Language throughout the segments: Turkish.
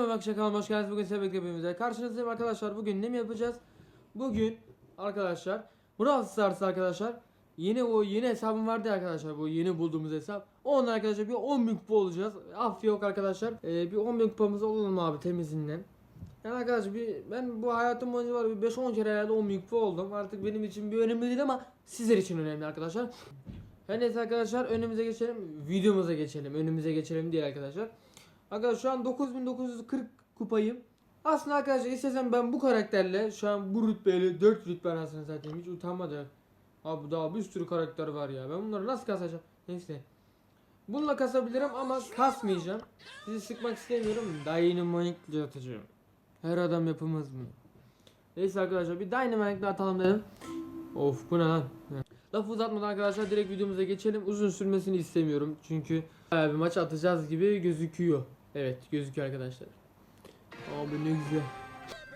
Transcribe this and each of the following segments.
merhaba arkadaşlar kanalıma hoş geldiniz. Bugün size beklediğimizde karşınızdayım arkadaşlar. Bugün ne mi yapacağız? Bugün arkadaşlar Brawl Stars arkadaşlar Yeni o yeni hesabım vardı arkadaşlar bu yeni bulduğumuz hesap. Onunla arkadaşlar bir 10 bin kupa olacağız. Af yok arkadaşlar. Ee, bir 10 bin kupamız olalım abi temizinden. Yani arkadaşlar bir, ben bu hayatım boyunca var bir 5-10 kere herhalde 10 bin kupa oldum. Artık benim için bir önemli değil ama sizler için önemli arkadaşlar. Her neyse arkadaşlar önümüze geçelim. Videomuza geçelim. Önümüze geçelim diye arkadaşlar. Arkadaşlar şu an 9940 kupayım. Aslında arkadaşlar istesem ben bu karakterle şu an bu rütbeyle 4 rütbe anasını satayım hiç utanmadım. Abi daha bir sürü karakter var ya. Ben bunları nasıl kasacağım? Neyse. Bununla kasabilirim ama kasmayacağım. Sizi sıkmak istemiyorum. Dynamite'le atacağım. Her adam yapamaz mı? Neyse arkadaşlar bir Dynamite'le atalım dedim. Of bu ne lan? Lafı uzatmadan arkadaşlar direkt videomuza geçelim. Uzun sürmesini istemiyorum. Çünkü bir maç atacağız gibi gözüküyor. Evet gözüküyor arkadaşlar. Abi ne güzel.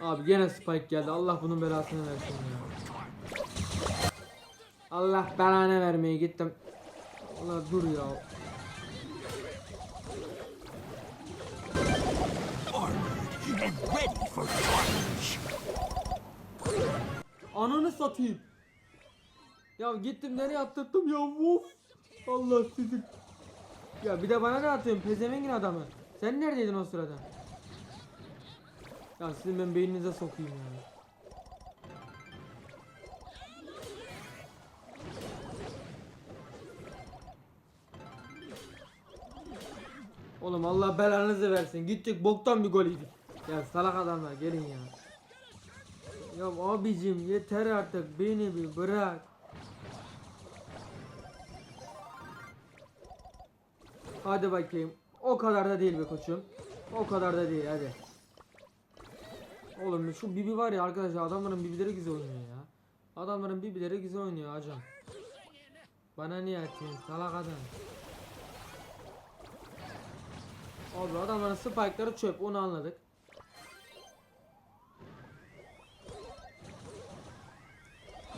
Abi gene spike geldi. Allah bunun belasını versin ya. Allah belanı vermeye gittim. Allah dur ya. Ananı satayım. Ya gittim nereye attırttım ya of. Allah sizi. Ya bir de bana ne atıyorsun pezevengin adamı. Sen neredeydin o sırada? Ya sizin ben beyninize sokayım ya. Oğlum Allah belanızı versin. Gittik boktan bir gol yedik. Ya salak adamlar gelin ya. Ya abicim yeter artık beni bir bırak. Hadi bakayım. O kadar da değil be koçum. O kadar da değil hadi. Oğlum şu Bibi var ya arkadaşlar adamların Bibileri güzel oynuyor ya. Adamların Bibileri güzel oynuyor hocam. Bana niye atıyorsun salak adam. Abi adamların spike'ları çöp onu anladık.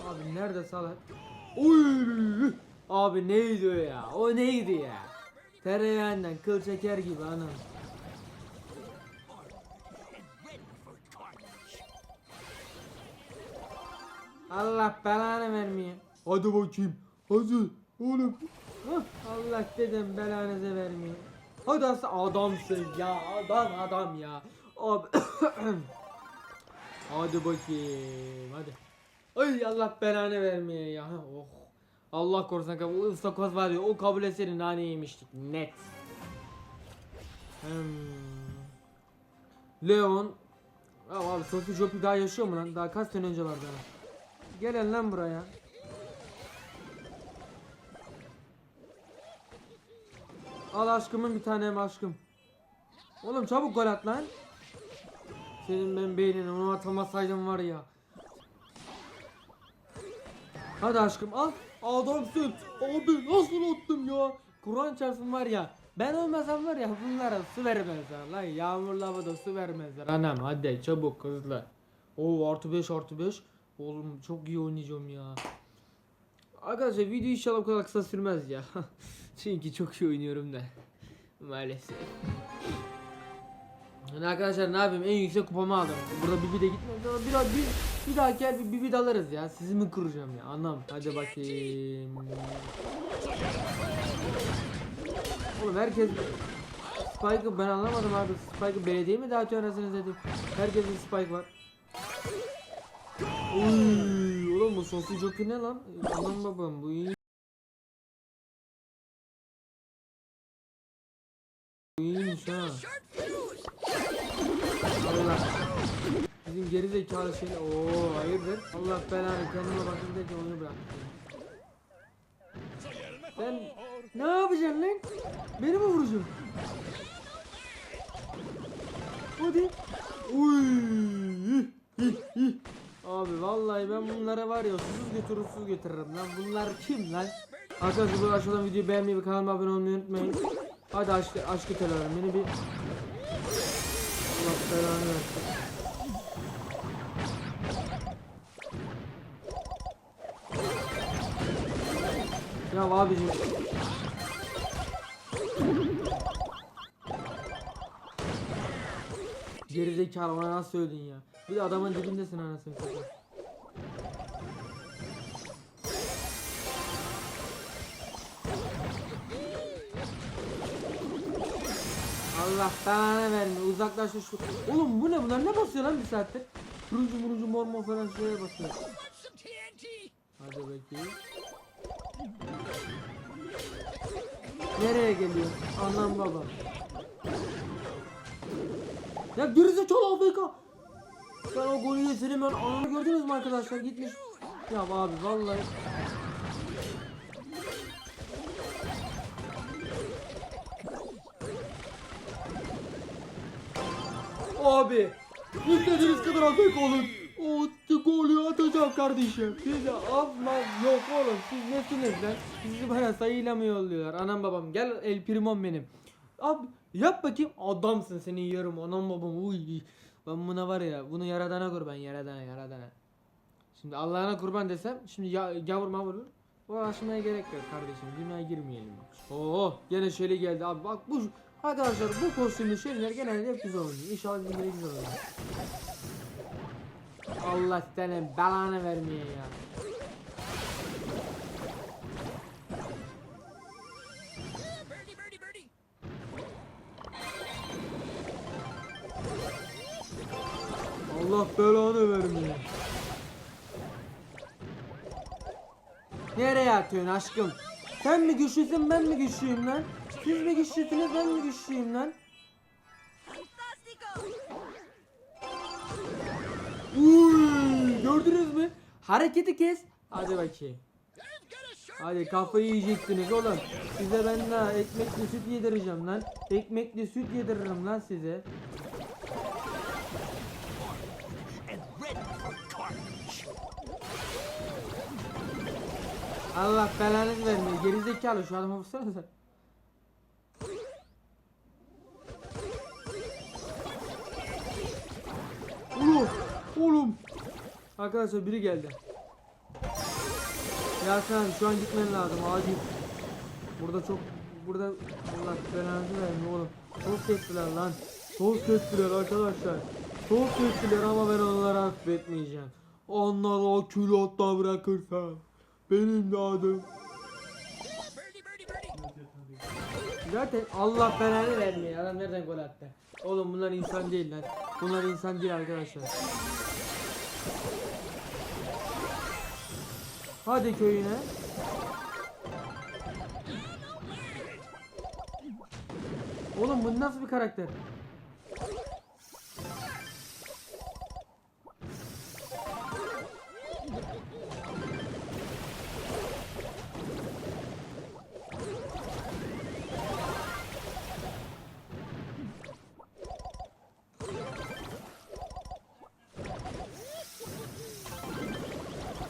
Abi nerede salak? Uy! Abi neydi o ya? O neydi ya? Tereyağından kıl çeker gibi anam. Allah belanı vermeye. Hadi bakayım. Hadi oğlum. Hah, Allah dedim belanızı vermeye. Hadi adamsın ya adam adam ya. Abi. hadi bakayım hadi. Ay Allah belanı vermeye ya. Oh. Allah korusun o ıstakoz var ya o kabul etseydi nane yemiştik net. Hmm. Leon. Ya abi Sophie Jopi daha yaşıyor mu lan? Daha kaç sene önce vardı ha. Gelin lan buraya. Al aşkımın bir tanem aşkım. Oğlum çabuk gol at lan. Senin ben beynini onu atamasaydım var ya. Hadi aşkım al. Adamsın. Abi nasıl attım ya? Kur'an çarpsın var ya. Ben olmasam var ya bunlara su vermezler lan. Yağmurlu havada su vermezler. Anam hadi çabuk hızlı. Oo artı 5 artı 5. Oğlum çok iyi oynayacağım ya. Arkadaşlar video inşallah bu kadar kısa sürmez ya. Çünkü çok iyi oynuyorum da. Maalesef. Yani arkadaşlar ne yapayım en yüksek kupamı aldım. Burada Bibi de gitmedi. Sonra Bir, bir, bir daha gel bir Bibi de alırız ya. Sizi mi kıracağım ya anam. Hadi bakayım. Oğlum herkes Spike'ı ben anlamadım abi. Spike'ı belediye mi dağıtıyor anasını dedim. Herkesin Spike var. Uy, oğlum bu soslu jockey ne lan? Aman babam bu iyi. Bu iyiymiş ha. Allah. Bizim geri zekalı şey. Oo hayırdır? Allah belanı kendime bakın de onu bırak. Sen ne yapacaksın lan? Beni mi vuracaksın? Hadi. Uy. Abi vallahi ben bunlara var ya susuz götürür susuz götürürüm lan. Bunlar kim lan? Arkadaşlar aşağıdan videoyu beğenmeyi ve kanalıma abone olmayı unutmayın. Hadi aşkı, aşkı telarım beni bir... Belanı versin. Ya abicim. Gerizekalı ona nasıl söyledin ya? Bir de adamın dibindesin anasını satayım. Allah belanı verme uzaklaş şu. Oğlum bu ne bunlar ne basıyor lan bir saattir? Turuncu muruncu mor mor falan şeye basıyor. Hadi bakayım. Nereye geliyor? Anam baba. Ya gerizekalı Afrika. Ben o golü yeserim ben ananı gördünüz mü arkadaşlar gitmiş. Ya abi vallahi. Abi istediğiniz kadar Afrika olun. O golü atacağım kardeşim. Size afmaz yok oğlum. Siz nesiniz lan? Sizi bana sayıyla mı yolluyorlar? Anam babam gel el primom benim. Abi yap bakayım. Adamsın seni yiyorum anam babam. Uy. Ben buna var ya bunu yaradana kurban yaradana yaradana. Şimdi Allah'ına kurban desem şimdi ya, gavur mavur uğraşmaya gerek yok kardeşim. Dünyaya girmeyelim. Oo gene şöyle geldi abi bak bu arkadaşlar bu kostümlü şeyler genelde hep güzel oluyor. İnşallah bizimkiler güzel olur. Allah senin belanı vermeye ya. Allah belanı vermeye. Nereye atıyorsun aşkım? Sen mi güçlüsün ben mi güçlüyüm lan? Siz mi güçlüsünüz ben mi güçlüyüm lan? Uy, gördünüz mü? Hareketi kes. Hadi bakayım. Hadi kafayı yiyeceksiniz oğlum. Size ben daha ekmekli süt yedireceğim lan. Ekmekli süt yediririm lan size. Allah belanızı vermiyor. Gerizekalı şu adama vursana sen. Oğlum. Arkadaşlar biri geldi. Ya sen şu an gitmen lazım acil. Burada çok burada Allah belanızı vermiyor oğlum. Çok kestiler lan. Çok kestiler arkadaşlar. Çok kestiler ama ben onları affetmeyeceğim. Onları o külotta bırakırsam benim de adım. Zaten Allah belanı vermiyor. Adam nereden gol attı? Oğlum bunlar insan değil lan. Bunlar insan değil arkadaşlar. Hadi köyüne. Oğlum bu nasıl bir karakter?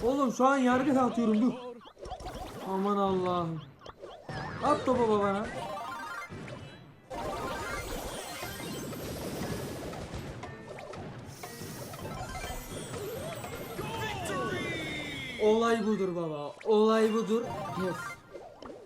Oğlum şu an yargı dağıtıyorum dur. Aman Allah'ım. At topu babana. Olay budur baba. Olay budur. Yes.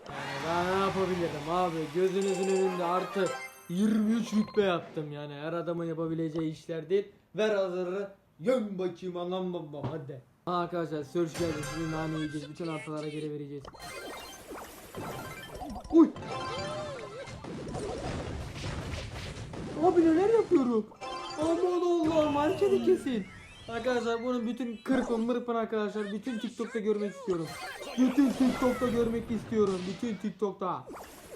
Yani daha ne yapabilirim abi? Gözünüzün önünde artı 23 rütbe yaptım yani. Her adamın yapabileceği işler değil. Ver hazırı. Yön bakayım anam babam hadi. Arkadaşlar search geldi. Şimdi nane yiyeceğiz. Bütün artalara geri vereceğiz. Uy. Abi neler yapıyorum? Aman Allah'ım hareketi kesin. Arkadaşlar bunun bütün kırpın mırpın arkadaşlar bütün TikTok'ta görmek istiyorum. Bütün TikTok'ta görmek istiyorum. Bütün TikTok'ta.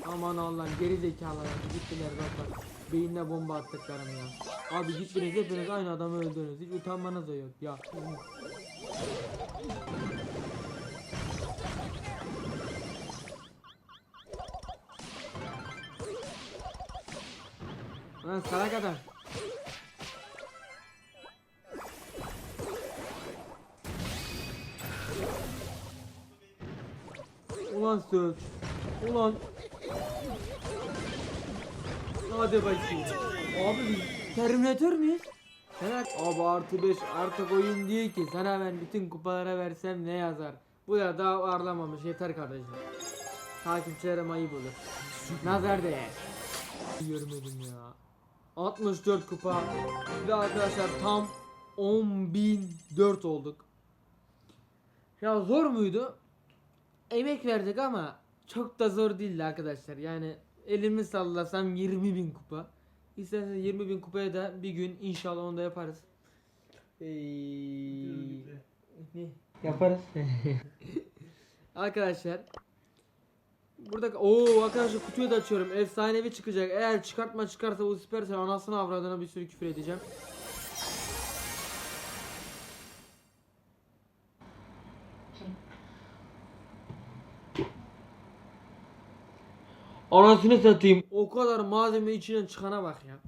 Aman Allah'ım geri zekalar gittiler bak bak. Beyinle bomba attıklarım ya. Abi gittiniz hepiniz aynı adamı öldürdünüz. Hiç utanmanız da yok ya. Lan salak adam. Ulan söz. Ulan. Hadi bakayım. Abi biz Terminator müyüz? Sen Abi artı 5 artık oyun değil ki. Sana ben bütün kupalara versem ne yazar? Bu ya daha ağırlamamış yeter kardeşim. Takipçilerim ayıp olur. Nazar değer. Görmedim ya. 64 kupa ve arkadaşlar tam 10.004 olduk. Ya zor muydu? Emek verdik ama çok da zor değildi arkadaşlar. Yani elimi sallasam 20.000 kupa. İsterseniz 20.000 kupaya da bir gün inşallah onu da yaparız. Ee, ne? Yaparız. arkadaşlar Burada o arkadaşlar kutuyu da açıyorum. Efsanevi çıkacak. Eğer çıkartma çıkarsa bu süpersen anasını avradına bir sürü küfür edeceğim. Anasını satayım. O kadar malzeme içinden çıkana bak ya.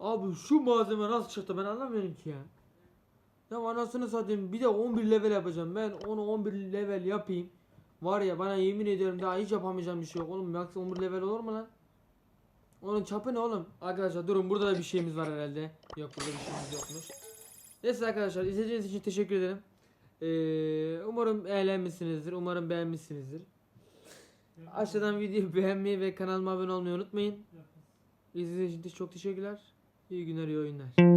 Abi şu malzeme nasıl çıktı ben anlamıyorum ki ya. Ya anasını satayım bir de 11 level yapacağım. Ben onu 11 level yapayım. Var ya bana yemin ediyorum daha hiç yapamayacağım bir şey yok oğlum. Max 11 level olur mu lan? Onun çapı ne oğlum? Arkadaşlar durun burada da bir şeyimiz var herhalde. Yok burada bir şeyimiz yokmuş. Neyse arkadaşlar izlediğiniz için teşekkür ederim. Ee, umarım eğlenmişsinizdir. Umarım beğenmişsinizdir. Aşağıdan videoyu beğenmeyi ve kanalıma abone olmayı unutmayın. İzlediğiniz için çok teşekkürler. İyi günler, iyi oyunlar.